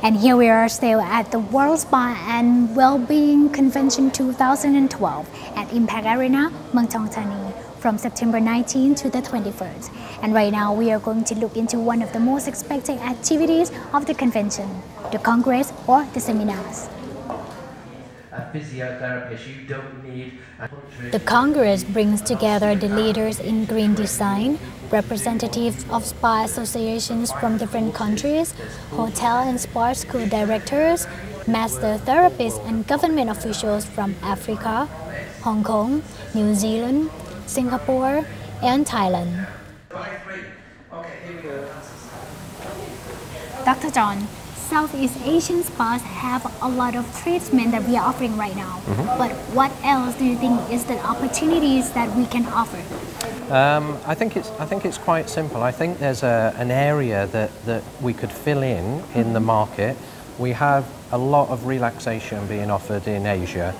And here we are still at the World Spa and Wellbeing Convention 2012 at Impact Arena, Thani from September 19 to the 21st. And right now we are going to look into one of the most expected activities of the convention, the congress or the seminars. The Congress brings together the leaders in green design, representatives of spa associations from different countries, hotel and spa school directors, master therapists and government officials from Africa, Hong Kong, New Zealand, Singapore, and Thailand. Dr. John, Southeast Asian spas have a lot of treatment that we are offering right now. Mm -hmm. But what else do you think is the opportunities that we can offer? Um, I think it's I think it's quite simple. I think there's a, an area that, that we could fill in in the market. We have a lot of relaxation being offered in Asia,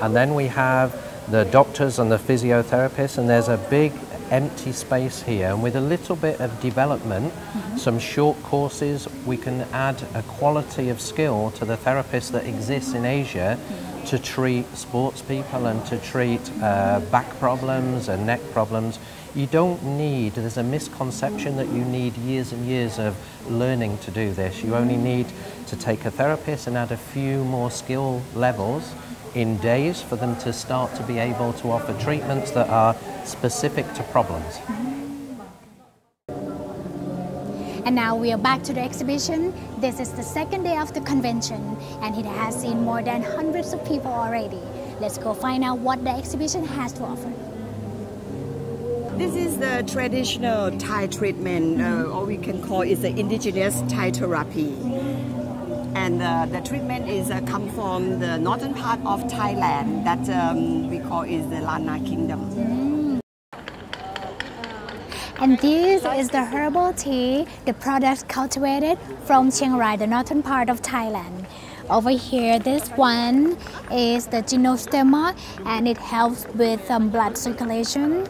and then we have the doctors and the physiotherapists, and there's a big empty space here and with a little bit of development, mm -hmm. some short courses, we can add a quality of skill to the therapists that exists in Asia to treat sports people and to treat uh, back problems and neck problems. You don't need, there's a misconception that you need years and years of learning to do this. You only need to take a therapist and add a few more skill levels in days for them to start to be able to offer treatments that are specific to problems. And now we are back to the exhibition. This is the second day of the convention and it has seen more than hundreds of people already. Let's go find out what the exhibition has to offer. This is the traditional Thai treatment, uh, or we can call it the indigenous Thai therapy and uh, the treatment is uh, come from the northern part of Thailand that um, we call is the Lanna Kingdom. Mm. And this is the herbal tea, the product cultivated from Chiang Rai, the northern part of Thailand. Over here, this one is the Gynostemma and it helps with um, blood circulation.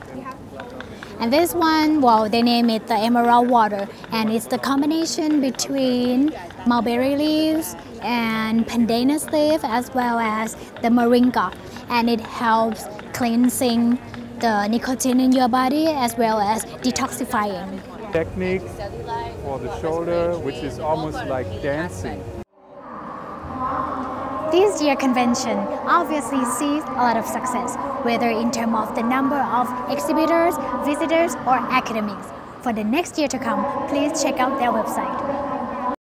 And this one, well, they name it the emerald water, and it's the combination between mulberry leaves and pandanus leaf as well as the moringa, and it helps cleansing the nicotine in your body as well as detoxifying. Technique for the shoulder, which is almost like dancing. This year convention obviously sees a lot of success, whether in terms of the number of exhibitors, visitors, or academics. For the next year to come, please check out their website.